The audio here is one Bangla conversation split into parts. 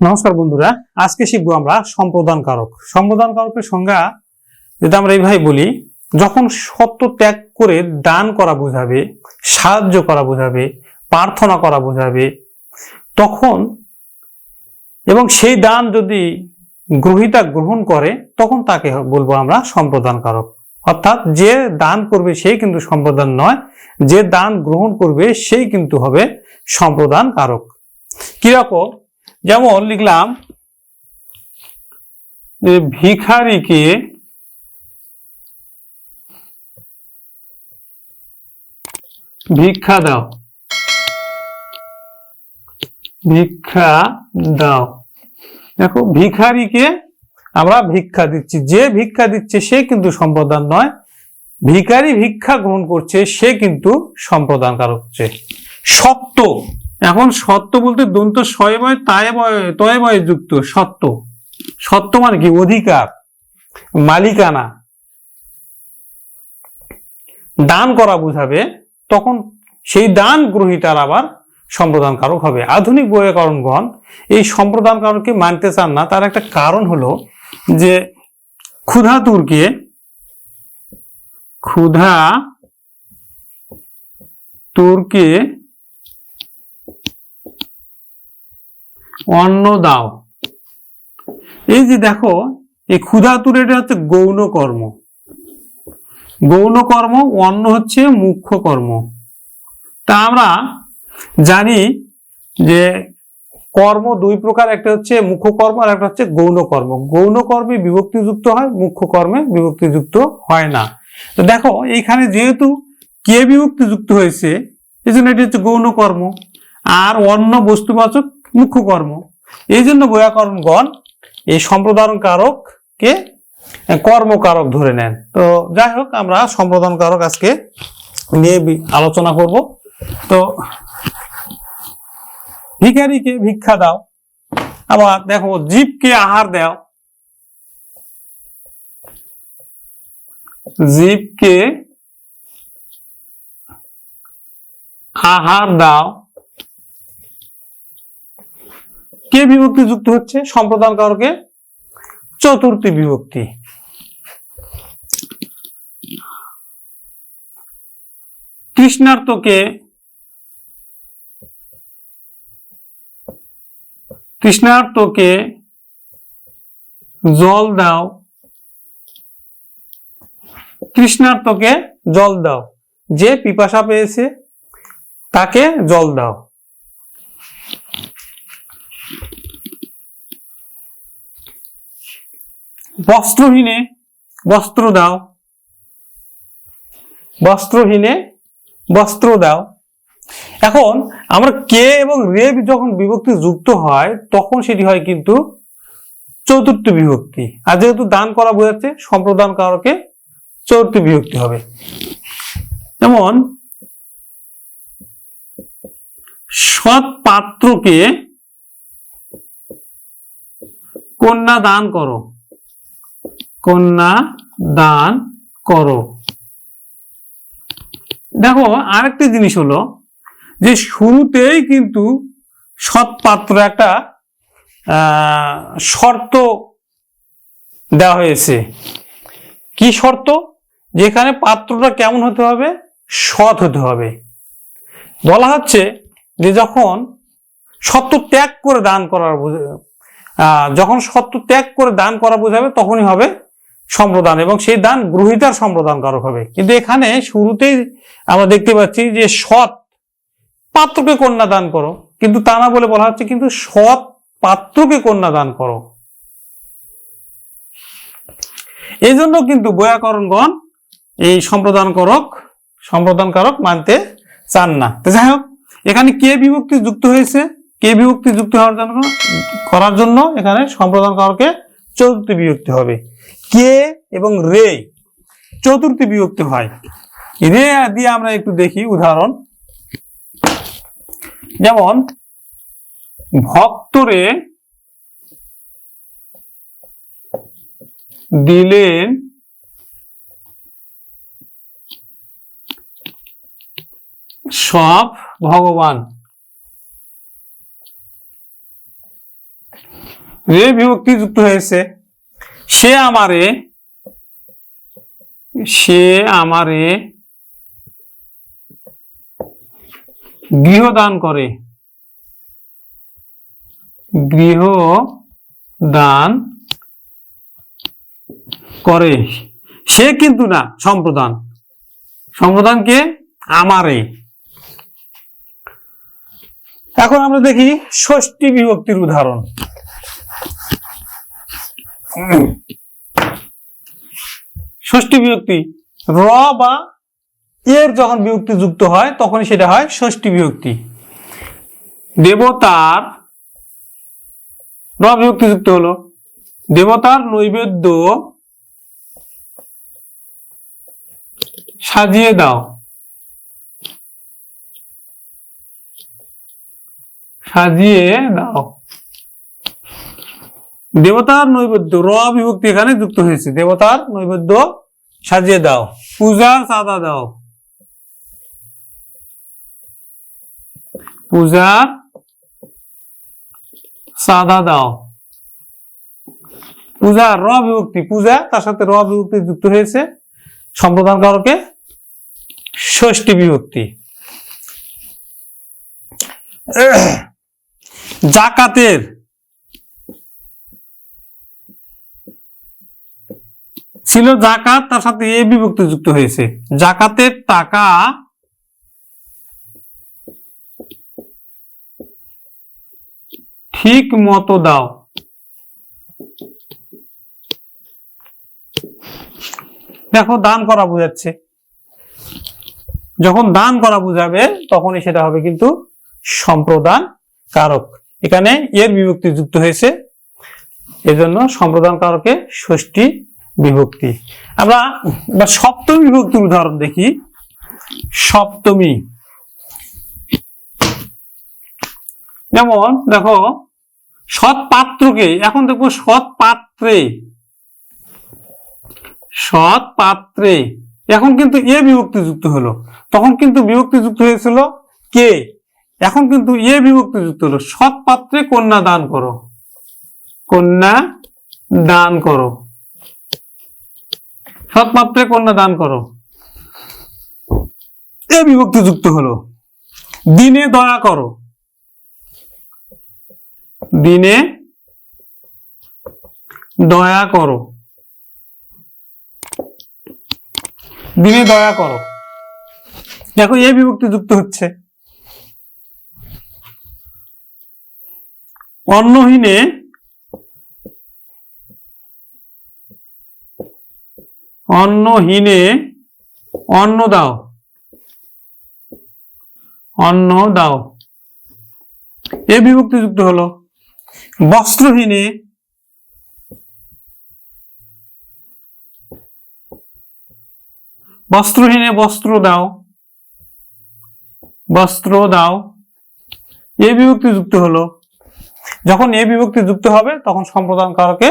নমস্কার বন্ধুরা, আজকে শিখব আমরা সম্প্রদান কারক। সম্প্রদান কারকের সংজ্ঞা যদি আমরা এইভাবে বলি, যখন সত্য ত্যাগ করে দান করা বোঝাবে, সাহায্য করা বোঝাবে, প্রার্থনা করা বোঝাবে, তখন এবং সেই দান যদি গ্রহিতা গ্রহণ করে, তখন তাকে বলব আমরা সম্প্রদান কারক। অর্থাৎ যে দান করবে সেই কিন্তু সম্প্রদান নয়, যে দান গ্রহণ করবে সেই কিন্তু হবে সম্প্রদান কারক। কীরকম? যেমন লিখলাম যে ভিখারিকে ভিক্ষা দাও। ভিক্ষা দাও। দেখো, ভিখারিকে আমরা ভিক্ষা দিচ্ছি। যে ভিক্ষা দিচ্ছে, সে কিন্তু সম্প্রদান নয়। ভিখারি ভিক্ষা গ্রহণ করছে, সে কিন্তু সম্প্রদানকারক হচ্ছে। সত্য। এখন সত্য বলতে দন্ত শয়বয় তায় বয়, তয় বয় যুক্ত, সত্য। সত্য মানে কি? অধিকার, মালিকানা। দান করা বুঝাবে, তখন সেই দান গ্রহিতার আবার সম্প্রদান কারক হবে। আধুনিক বৈয়াকরণগণ এই সম্প্রদান কারককে মানতে চান না। তার একটা কারণ হলো যে ক্ষুধা তুরকে ক্ষুধা তুরকে অন্ন দাও। এই যে দেখো, এই ক্ষুধা তুরে এটা হচ্ছে গৌণ কর্ম। গৌণ কর্ম, অন্ন হচ্ছে মুখ্য কর্ম। তা আমরা জানি যে কর্ম দুই প্রকার, একটা হচ্ছে মুখ্য কর্ম আর একটা হচ্ছে গৌণ কর্ম। গৌণ কর্মে বিভক্তিযুক্ত হয়, মুখ্য কর্মে বিভক্তিযুক্ত হয় না। তো দেখো, এইখানে যেহেতু কে বিভক্তিযুক্ত হয়েছে, এই জন্য এটি হচ্ছে গৌণ কর্ম। আর অন্য বস্তুবাচক মুখ্য কর্ম এই জন্য বৈয়াকরণগণ এই সম্প্রদান কারককে কর্মকারক ধরে নেন। তো যাই হোক, আমরা সম্প্রদান কারক আজকে নিয়ে আলোচনা করব। তো ভিখারিকে ভিক্ষা দাও, আবার দেখো জীবকে আহার দাও। জীবকে আহার দাও। কে বিভক্তি যুক্ত হচ্ছে? সম্প্রদান কারকে? চতুর্থী বিভক্তি। কৃষ্ণার্থকে কৃষ্ণার্থকে জল দাও। কৃষ্ণার্থকে জল দাও। যে পিপাসা পেয়েছে, তাকে জল দাও। বস্ত্রহীনে বস্ত্র দাও। বস্ত্রহীনে বস্ত্র দাও। এখন আমরা কে এবং রে যখন বিভক্তি যুক্ত হয়, তখন সেটি হয় কিন্তু চতুর্থ বিভক্তি। আর যেহেতু দান করা বোঝাচ্ছে, সম্প্রদান কারকে চতুর্থ বিভক্তি হবে। যেমন, সৎ পাত্রকে কন্যা দান করো। কন্যা দান করো। দেখো, আরেকটি জিনিস হলো যে শুরুতেই কিন্তু সৎপাত্র একটা শর্ত দেওয়া হয়েছে। কি শর্ত? যেখানে পাত্রটা কেমন হতে হবে? সৎ হতে হবে। বলা হচ্ছে যে যখন সত্য ত্যাগ করে দান করার বোঝা- যখন সত্য ত্যাগ করে দান করা বোঝাবে, তখনই হবে সম্প্রদান এবং সেই দান গ্রহিতার সম্প্রদান কারক হবে। কিন্তু এখানে শুরুতেই আমরা দেখতে পাচ্ছি যে সৎ পাত্রকে কন্যা দান করো। কিন্তু তা না বলে বলা হচ্ছে কিন্তু সৎ পাত্রকে কন্যা দান করো। এই জন্য কিন্তু বয়াকরণগণ এই সম্প্রদান করক, সম্প্রদান কারক মানতে চান না। তো যাই হোক, এখানে কে বিভক্তি যুক্ত হয়েছে? কে বিভক্তি যুক্ত হওয়ার জন্য করার জন্য এখানে সম্প্রদান কারকে চতুর্থ বিভক্তি হবে। কে এবং রে চতুর্থী বিভক্তি হয়। রে দিয়ে আমরা একটু দেখি উদাহরণ। যেমন, ভক্তরে দিলেন সব ভগবান। রে বিভক্তি যুক্ত হয়েছে। সে আমারে সে আমারে গৃহদান করে। গৃহ দান করে। সে কিন্তু না, সম্প্রদান। সম্প্রদান কে? আমারে। এখন আমরা দেখি ষষ্ঠী বিভক্তির উদাহরণ। ষষ্ঠী বিভক্তি, র বা এর যখন বিভক্তি যুক্ত হয় তখন সেটা হয় ষষ্ঠী বিভক্তি। দেবতার, র বিভক্তি যুক্ত হলো, দেবতার নৈবেদ্য সাজিয়ে দাও। সাজিয়ে দাও। দেবতার নৈবেদ্য, র বিভক্তি এখানে যুক্ত হয়েছে। দেবতার নৈবেদ্য সাজিয়ে দাও পূজার চাঁদা দাও। পূজার চাঁদা দাও। পূজা, র বিভক্তি, পূজা তার সাথে র বিভক্তি যুক্ত হয়েছে। সম্প্রদান কারকে ষষ্ঠী বিভক্তি। জাকাতের ছিল জাকাত তার সাথে এ বিভক্তি যুক্ত হয়েছে। জাকাতের টাকা ঠিক মতো দাও। দেখো, দান করা বোঝাচ্ছে। যখন দান করা বোঝাবে, তখনই সেটা হবে কিন্তু সম্প্রদান কারক এখানে এর বিভক্তি যুক্ত হয়েছে। এজন্য সম্প্রদান কারকে ষষ্ঠী বিভক্তি। আমরা এবার সপ্তমী বিভক্তির উদাহরণ দেখি। সপ্তমী। যেমন দেখো, সৎ পাত্রকে, এখন দেখব সৎ পাত্রে। সৎ পাত্রে। এখন কিন্তু এ বিভক্তি যুক্ত হলো। তখন কিন্তু বিভক্তি যুক্ত হয়েছিল কে? এখন কিন্তু এ বিভক্তি যুক্ত হলো। সৎ পাত্রে কন্যা দান করো। কন্যা দান করো। সৎ পাত্রে কন্যা দান করো। এ বিভক্তি যুক্ত হলো। দিনে দয়া করো। দিনে দয়া করো। দিনে দয়া করো। দেখো, এ বিভক্তি যুক্ত হচ্ছে। অন্নহীনে অন্নহীনে অন্ন দাও। অন্ন দাও। এ বিভক্তি যুক্ত হলো। বস্ত্রহীনে বস্ত্রহীনে বস্ত্র দাও। বস্ত্র দাও। এ বিভক্তি যুক্ত হলো। যখন এ বিভক্তি যুক্ত হবে, তখন সম্প্রদান কারকে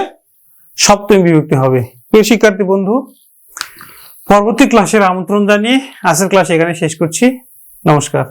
সপ্তমী বিভক্তি হবে। প্রিয় শিক্ষার্থী বন্ধু পরবর্তী ক্লাসের আমন্ত্রণ জানিয়ে আজকের ক্লাস এখানে শেষ করছি। নমস্কার।